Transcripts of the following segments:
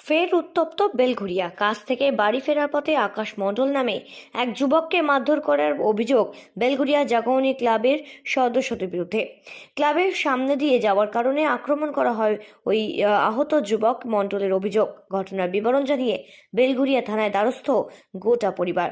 ফের উত্তপ্ত বেলঘুরিয়া কাজ থেকে বাড়ি ফেরার পথে আকাশ মণ্ডল নামে এক যুবককে মারধর করার অভিযোগ বেলঘুরিয়া জাগরণী ক্লাবের সদস্যদের বিরুদ্ধে। ক্লাবের সামনে দিয়ে যাওয়ার কারণে আক্রমণ করা হয় ওই আহত যুবক মণ্ডলের অভিযোগ। ঘটনার বিবরণ জানিয়ে বেলঘুরিয়া থানায় দ্বারস্থ গোটা পরিবার।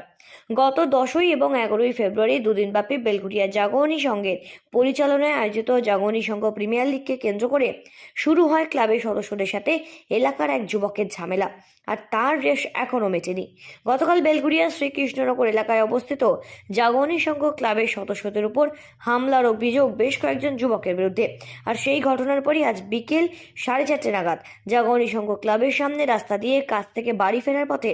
গত দশই এবং এগারোই ফেব্রুয়ারি দুদিনব্যাপী বেলঘুরিয়া জাগরণী সংঘের পরিচালনায় আয়োজিত জাগরণী সংঘ প্রিমিয়ার লিগকে কেন্দ্র করে শুরু হয় ক্লাবের সদস্যদের সাথে এলাকার এক যুবকের ঝামেলা। আর তার রেশ এখনও মেটেনি। গতকাল বেলগুড়িয়া শ্রীকৃষ্ণনগর এলাকায় অবস্থিত জাগরণী সংঘ ক্লাবের সদস্যদের উপর হামলার অভিযোগ বেশ কয়েকজন যুবকের বিরুদ্ধে। আর সেই ঘটনার পরই আজ বিকেল সাড়ে চারটে নাগাদ জাগরণী সংঘ ক্লাবের সামনে রাস্তা দিয়ে কাজ থেকে বাড়ি ফেরার পথে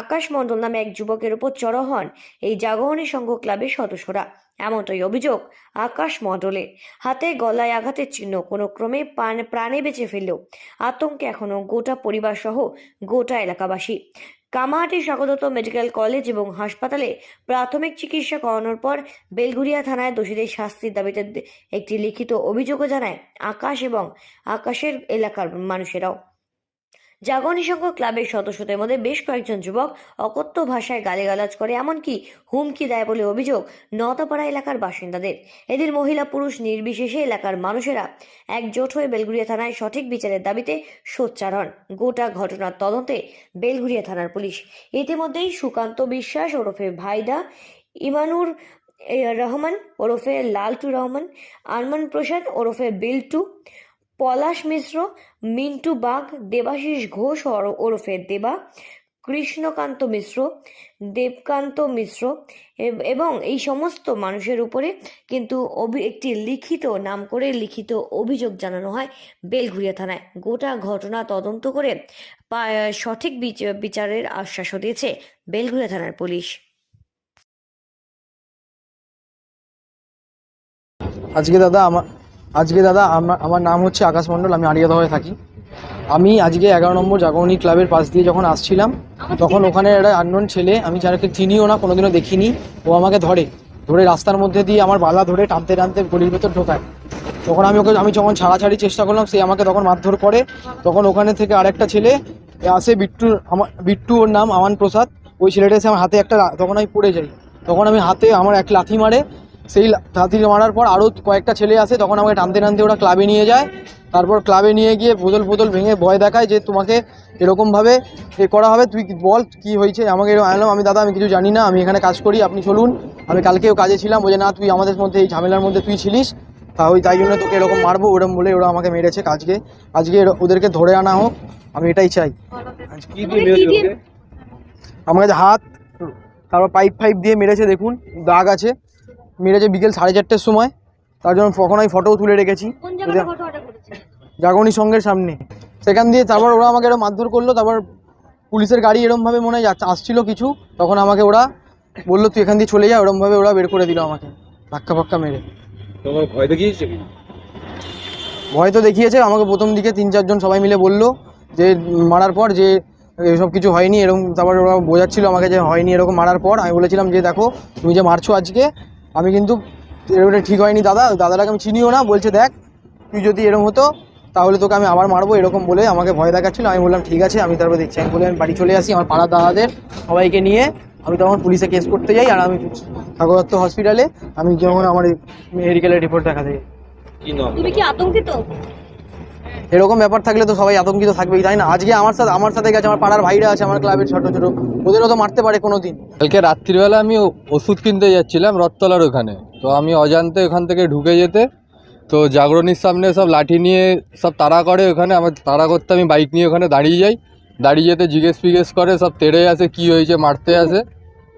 আকাশ মণ্ডল নামে এক যুবকের উপর চড়া হন এই জাগরণী সংঘ ক্লাবের সদস্যরা। এমনটাই অভিযোগ আকাশ মণ্ডলের হাতে গলায় আঘাতের চিহ্ন কোনো ক্রমে প্রাণ- বেঁচে ফেললেও আতঙ্কে এখনও গোটা পরিবার সহ গোটা এলাকাবাসী। কামাহাটি স্বাগত মেডিকেল কলেজ এবং হাসপাতালে প্রাথমিক চিকিৎসা করানোর পর বেলঘুরিয়া থানায় দোষীদের শাস্তির দাবিতে একটি লিখিত অভিযোগও জানায় আকাশ এবং আকাশের এলাকার মানুষেরাও। জাগরণী সংঘ ক্লাবের সদস্যদের মধ্যে বেশ কয়েকজন যুবক অকথ্য ভাষায় গালিগালাজ করে, এমনকি হুমকি দেয় বলে অভিযোগ নওতাপাড়া এলাকার বাসিন্দাদের। এদের মহিলা পুরুষ নির্বিশেষে এলাকার মানুষেরা একজোট হয়ে বেলগুড়িয়া থানায় সঠিক বিচারের দাবিতে সোচ্চার হন। গোটা ঘটনার তদন্তে বেলগুড়িয়া থানার পুলিশ। ইতিমধ্যেই সুকান্ত বিশ্বাস ওরফে ভাইদা, ইমানুর রহমান ওরফে লালটু রহমান, আরমান প্রসাদ ওরফে বিল্টু পলাশ মিশ্র, মিন্টু বাগ দেবাশিস ঘোষ ওর- ওরফে দেবা, কৃষ্ণকান্ত মিশ্র, দেবকান্ত মিশ্র এবং এই সমস্ত মানুষের উপরে কিন্তু অভি- একটি লিখিত নাম করে লিখিত অভিযোগ জানানো হয় বেলঘুরিয়া থানায়। গোটা ঘটনা তদন্ত করে সঠিক বিচ- বিচারের আশ্বাসও দিয়েছে বেলঘুরিয়া থানার পুলিশ। আজকে দাদা আমার আজকে দাদা আমার আমার নাম হচ্ছে আকাশ মণ্ডল, আমি আড়িয়াদহে থাকি। আমি আজকে এগারো নম্বর জাগরণী ক্লাবের পাশ দিয়ে যখন আসছিলাম, তখন ওখানে একটা আননোন ছেলে, আমি যাকে চিনিও না, কোনোদিনও দেখিনি, ও আমাকে ধরে। ধরে রাস্তার মধ্যে দিয়ে আমার বালা ধরে টানতে টানতে গলির ভেতর ঢোকায়। তখন আমি ওকে, আমি যখন ছাড়াছাড়ি চেষ্টা করলাম, সে আমাকে তখন মারধর করে। তখন ওখানে থেকে আরেকটা ছেলে আসে বিট্টু আমার, বিট্টু ওর নাম, আমান প্রসাদ। ওই ছেলেটা এসে আমার হাতে একটা তখন আমি পড়ে যাই। তখন আমি হাতে আমার এক লাথি মারে সেই লাথি মারার পর আরও কয়েকটা ছেলে আসে তখন আমাকে টানতে টানতে ওরা ক্লাবে নিয়ে যায়। তারপর ক্লাবে নিয়ে গিয়ে বোতল বোতল ভেঙে ভয় দেখায় যে তোমাকে এরকমভাবে এ করা হবে। তুই বল কি হয়েছে? আমাকে এরকম আনলাম। আমি দাদা আমি কিছু জানি না। আমি এখানে কাজ করি। আপনি চলুন। আমি কালকেও কাজে ছিলাম। বলে না তুই আমাদের মধ্যে এই ঝামেলার মধ্যে তুই ছিলিস। তা ওই তাই জন্য তোকে এরকম মারবো। ওরকম বলে ওরা আমাকে মেরেছে কাজকে। আজকে ওদেরকে ধরে আনা হোক। আমি এটাই চাই। কি দিয়ে মেরেছিল আমাকে হাত তারপর পাইপ ফাইপ দিয়ে মেরেছে দেখুন। দাগ আছে। মেরেছে বিকেল সাড়ে চারটের সময় তার জন্য তখন আমি ফটোও তুলে রেখেছি। জাগরণী সঙ্গের সামনে। সেখান দিয়ে তারপর ওরা আমাকে এরকম মারধর করল তারপর পুলিশের গাড়ি এরমভাবে মনে হয় যাচ্ছে- আসছিল কিছু তখন আমাকে ওরা বলল তুই এখান দিয়ে চলে যা। ওরমভাবে ওরা বের করে দিল আমাকে ধাক্কা ফাক্কা মেরে। তোমার ভয় দেখিয়েছে ভয় তো দেখিয়েছে আমাকে প্রথম দিকে তিন চারজন সবাই মিলে বলল যে মারার পর যে এসব কিছু হয়নি এরকম তারপর ওরা বোঝাচ্ছিল আমাকে যে হয়নি এরকম মারার পর। আমি বলেছিলাম যে দেখো তুমি যে মারছো আজকে আমি কিন্তু এরকম ঠিক হয়নি দাদা। দাদাটাকে আমি চিনিও না বলছে দেখ তুই যদি এরকম হতো তাহলে তোকে আমি আবার মারবো এরকম বলে আমাকে ভয় দেখাচ্ছিল। আমি বললাম ঠিক আছে আমি তারপর দেখছি আমি বলে আমি বাড়ি চলে আসি আমার পাড়া দাদাদের সবাইকে নিয়ে আমি তখন পুলিশে কেস করতে যাই আর আমি ঠাকুরদত্ত হসপিটালে আমি যখন আমার মেডিকেলের রিপোর্ট দেখা দেয় তুমি কি আতঙ্কিত? এরকম ব্যাপার থাকলে তো সবাই আতঙ্কিত থাকবেই, তাই না? আজকে আমার সাথে আমার সাথে গেছে, আমার পাড়ার ভাইরা আছে, আমার ক্লাবের ছোট ছোট। ওদেরও তো মারতে পারে কোনো দিন কালকে রাত্রিবেলা আমি ওষুধ কিনতে যাচ্ছিলাম রথতলার ওখানে। তো আমি অজান্তে ওখান থেকে ঢুকে যেতে, তো জাগরণীর সামনে সব লাঠি নিয়ে সব তাড়া করে ওখানে। আমার তাড়া করতে আমি বাইক নিয়ে ওখানে দাঁড়িয়ে যাই। দাঁড়িয়ে যেতে জিজ্ঞেস ফিজ্ঞেস করে, সব তেড়ে আসে, কি হয়েছে, মারতে আসে।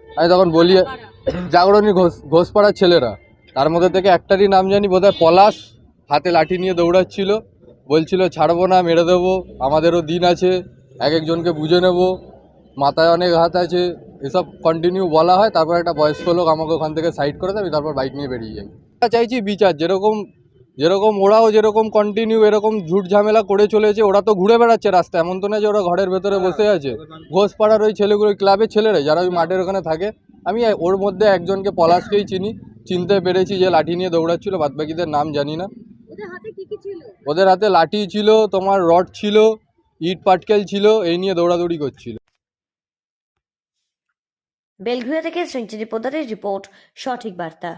আমি তখন বলি জাগরণী ঘোষ ঘোষপাড়ার ছেলেরা। তার মধ্যে থেকে একটারই নাম জানি, বোধহয় পলাশ। হাতে লাঠি নিয়ে দৌড়াচ্ছিল। বলছিল, ছাড়বো না, মেরে দেবো, আমাদেরও দিন আছে, এক একজনকে বুঝে নেব, মাথায় অনেক হাত আছে, এসব কন্টিনিউ বলা হয়, তারপর একটা বয়স্ক লোক আমাকে ওখান থেকে সাইড করে দেয়, আমি তারপর বাইক নিয়ে বেরিয়ে যাই। চাইছি বিচার, যেরকম যেরকম ওরাও যেরকম কন্টিনিউ এরকম ঝুট ঝামেলা করে চলেছে, ওরা তো ঘুরে বেড়াচ্ছে রাস্তা এমন তো না যে ওরা ঘরের ভেতরে বসে আছে। ঘোষপাড়ার ওই ছেলেগুলো ক্লাবের ছেলেরা যারা ওই মাঠের ওখানে থাকে, আমি ওর মধ্যে একজনকে পলাশকেই চিনি, চিনতে পেরেছি যে লাঠি নিয়ে দৌড়াচ্ছিল, বাদবাকিদের নাম জানি না। ওদের হাতে লাঠি ছিল, তোমার রড ছিল, ইট পাটকেল ছিল, এই নিয়ে দৌড়াদৌড়ি করছিল। বেলঘুরিয়া থেকে সঞ্চিনী পোদারের রিপোর্ট, সঠিক বার্তা।